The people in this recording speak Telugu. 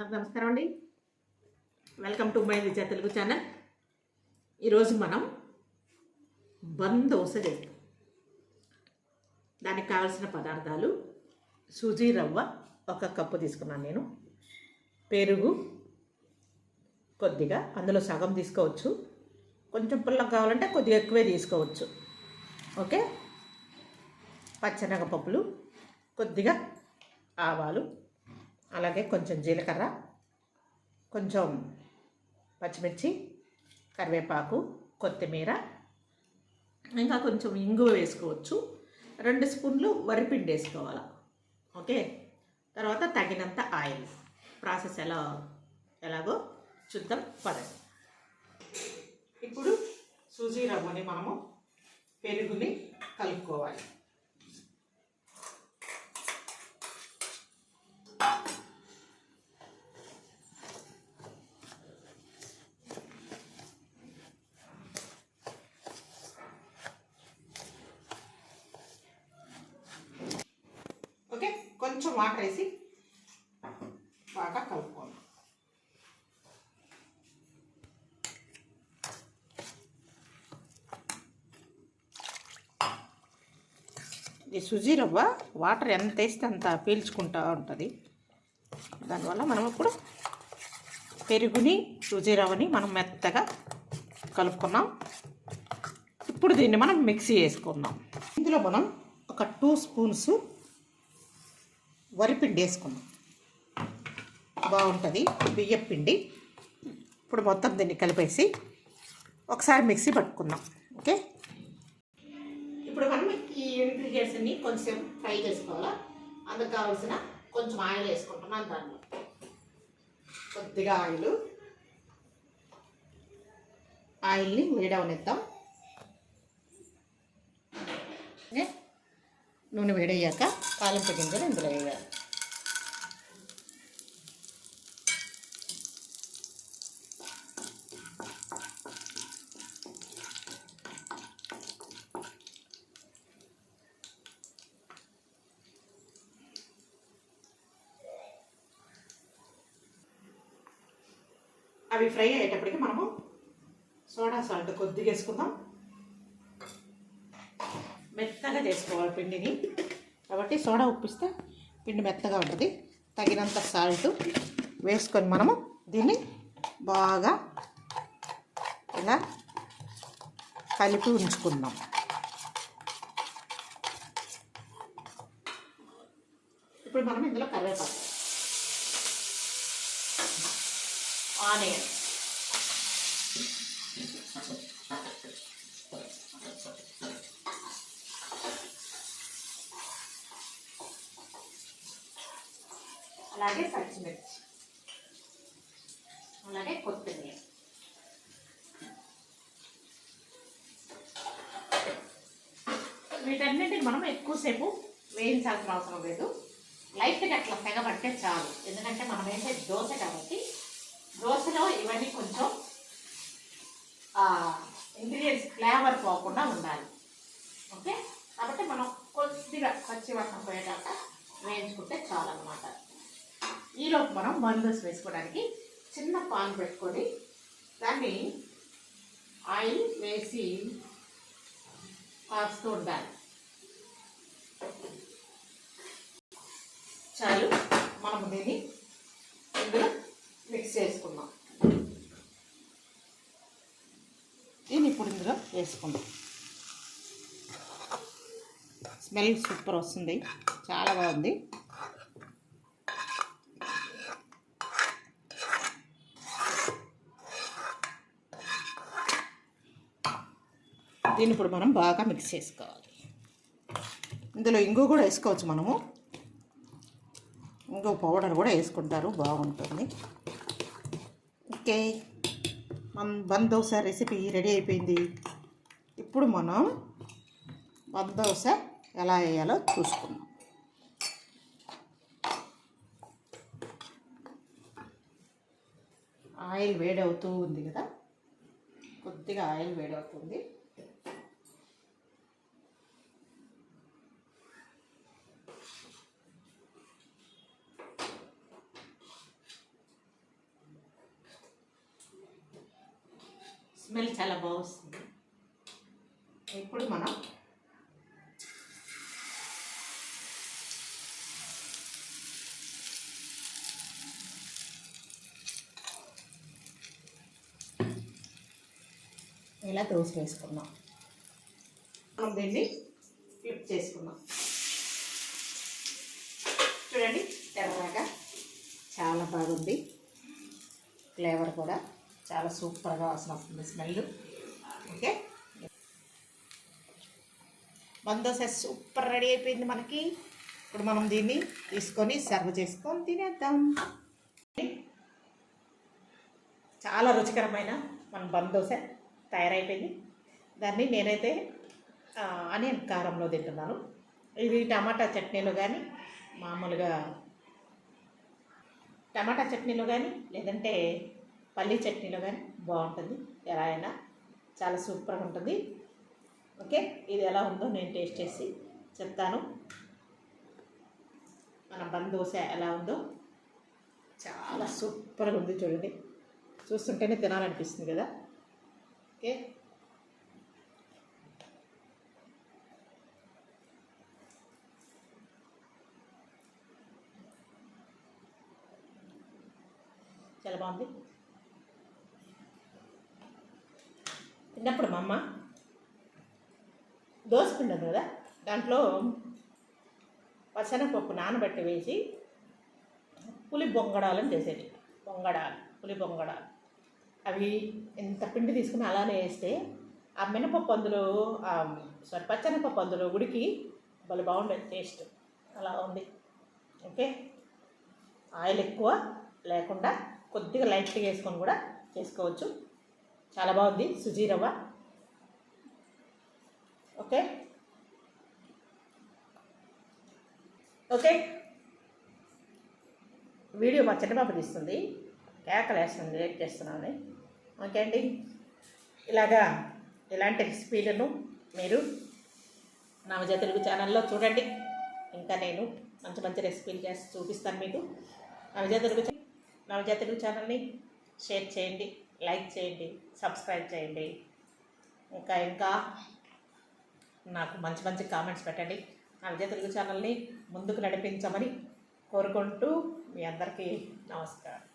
అందరికి నమస్కారం అండి. Welcome to my Vijaya Telugu channel. ఈరోజు మనం బన్ దోశ చేస్తాం దానికి కావాల్సిన పదార్థాలు సూజీ రవ్వ ఒక కప్పు తీసుకున్నాను నేను. పెరుగు కొద్దిగా అందులో సగం తీసుకోవచ్చు. కొంచెం పుల్లగా కావాలంటే కొద్దిగా ఎక్కువే తీసుకోవచ్చు. ఓకే? పచ్చనగపప్పులు కొద్దిగా ఆవాలు అలాగే కొంచెం జీలకర్ర కొంచెం పచ్చిమిర్చి కరివేపాకు కొత్తిమీర ఇంకా కొంచెం ఇంగువ వేసుకోవచ్చు. రెండు స్పూన్లు వరిపిండి వేసుకోవాలి. ఓకే? తర్వాత తగినంత ఆయిల్. ప్రాసెస్ ఎలా ఎలాగో చూద్దాం. పదండి. ఇప్పుడు సూజీ రవ్వని మనము పెరుగుని కలుపుకోవాలి ఓకే కొంచెం వాటర్ వేసి బాగా కలుపుకోండి ఈ సుజీ రవ్వ వాటర్ ఎంత వేస్తే అంత పీల్చుకుంటూ ఉంటుంది. దానివల్ల మనం ఇప్పుడు పెరుగుని సుజీ రవ్వని మనం మెత్తగా కలుపుకున్నాం. ఇప్పుడు దీన్ని మనం మిక్సీ వేసుకుందాం. ఇందులో మనం ఒక టూ స్పూన్స్ వరిపిండి వేసుకుందాం. బాగుంటుంది. బియ్యం పిండి. ఇప్పుడు మొత్తం దీన్ని కలిపేసి ఒకసారి మిక్సీ పట్టుకుందాం. ఓకే? ఇప్పుడు మనం ఈ ఇంగ్రీడియంట్స్ అన్ని కొంచెం ఫ్రై చేసుకోవాలా? అందుకు కావాల్సిన కొంచెం ఆయిల్ వేసుకుంటున్నాను దాంట్లో కొద్దిగా ఆయిల్. ఆయిల్ని వేడవనిద్దాం ఓకే నూనె వేడయ్యాక తాలింపు గింజలు ఇందులో వేయాలి. అవి ఫ్రై అయ్యేటప్పటికి మనము సోడా సాల్ట్ కొద్దిగా వేసుకుందాం మెత్తగా చేసుకోవాలి పిండిని. కాబట్టి సోడా ఉప్పిస్తే పిండి మెత్తగా ఉంటుంది. తగినంత సాల్ట్ వేసుకొని మనము దీన్ని బాగా ఇలా కలిపి ఉంచుకుందాం. ఇప్పుడు మనం ఇందులో కరివేపాకు ఆనియన్ అలాగే పచ్చిమిర్చి. అలాగే కొత్తిమీర. వీటన్నిటిని మనం ఎక్కువసేపు వేయించాల్సిన అవసరం లేదు. లైట్గా అట్లా తెగబట్టే చాలు. ఎందుకంటే మనం వేసే దోశ కాబట్టి దోశలో ఇవన్నీ కొంచెం ఇంగ్రీడియంట్స్ ఫ్లేవర్ పోకుండా ఉండాలి. ఓకే? కాబట్టి మనం కొద్దిగా పచ్చి వర్షం పోయేదాకా వేయించుకుంటే చాలన్నమాట. ఈలోపు మనం బందోస్ వేసుకోవడానికి చిన్న పాన్ పెట్టుకొని దాన్ని ఆయిల్ వేసి కాస్తూ ఉండాలి. చాలు మనము దీన్ని ఇందులో మిక్స్ చేసుకున్నాం దీన్ని ఇప్పుడు ఇందులో వేసుకుందాం. స్మెల్ సూపర్ వస్తుంది చాలా బాగుంది. దీన్ని ఇప్పుడు మనం బాగా మిక్స్ చేసుకోవాలి. ఇందులో ఇంగు కూడా వేసుకోవచ్చు మనము. ఇంకో పౌడర్ కూడా వేసుకుంటారు బాగుంటుంది. ఓకే. మన బందోస రెసిపీ రెడీ అయిపోయింది. ఇప్పుడు మనం బందోస ఎలా వేయాలో చూసుకుందాం. ఆయిల్ వేడవుతూ ఉంది కదా? కొద్దిగా ఆయిల్ వేడవుతుంది. స్మెల్ చాలా బాగా వస్తుంది ఇప్పుడు మనం ఇలా దోశ వేసుకున్నాం మనం దీన్ని ఫ్లిప్ చేసుకున్నాం చూడండి తెల్లగా చాలా బాగుంది. ఫ్లేవర్ కూడా. చాలా సూపర్గా వాసన వస్తుంది స్మెల్. ఓకే? బందోస సూపర్ రెడీ అయిపోయింది మనకి. ఇప్పుడు మనం దీన్ని తీసుకొని సర్వ్ చేసుకొని తినేద్దాం. చాలా రుచికరమైన మన బందోస తయారైపోయింది. దాన్ని నేనైతే ఆనియన్ కారంలో తింటున్నాను. ఇది టమాటా చట్నీలో కానీ మామూలుగా టమాటా చట్నీలో కానీ లేదంటే పల్లీ చట్నీలో కానీ బాగుంటుంది. ఎలా అయినా చాలా సూపర్గా ఉంటుంది. ఓకే? ఇది ఎలా ఉందో నేను టేస్ట్ చేసి చెప్తాను. మన బంద్ దోశ ఎలా ఉందో చాలా సూపర్గా ఉంది చూడండి. చూస్తుంటేనే తినాలనిపిస్తుంది కదా. ఓకే? చాలా బాగుంది. తిన్నప్పుడు మా అమ్మ దోశ కదా దాంట్లో పచ్చనపప్పు నానబెట్టి వేసి పులి బొంగడాలని చేసేది. బొంగడాలు పులి బొంగడాలు. అవి ఎంత పిండి తీసుకుని అలానే వేస్తే ఆ మినపప్పు అందులో సారీ పచ్చనపప్పు అందులో ఉడికి భలే బాగుండేది టేస్ట్ అలా ఉంది. ఓకే? ఆయిల్ ఎక్కువ లేకుండా కొద్దిగా లైట్గా వేసుకొని కూడా చేసుకోవచ్చు. చాలా బాగుంది. సుజీ రవ్వ. ఓకే. ఓకే. వీడియో మా చిన్నపాప తీస్తుంది. కేకలేస్తుంది వెయిట్ చేస్తున్నాను ఓకే అండి. ఇలాగా ఇలాంటి రెసిపీలను మీరు నా విజయ తెలుగు ఛానల్లో చూడండి. ఇంకా నేను మంచి మంచి రెసిపీలు చేసి చూపిస్తాను మీకు. నా విజయ తెలుగు నా విజయ తెలుగు ఛానల్ని షేర్ చేయండి. లైక్ చేయండి సబ్స్క్రైబ్ చేయండి. ఇంకా ఇంకా నాకు మంచి మంచి కామెంట్స్ పెట్టండి. నా విజయ తెలుగు ఛానల్ని ముందుకు నడిపించమని కోరుకుంటూ మీ అందరికీ నమస్కారం.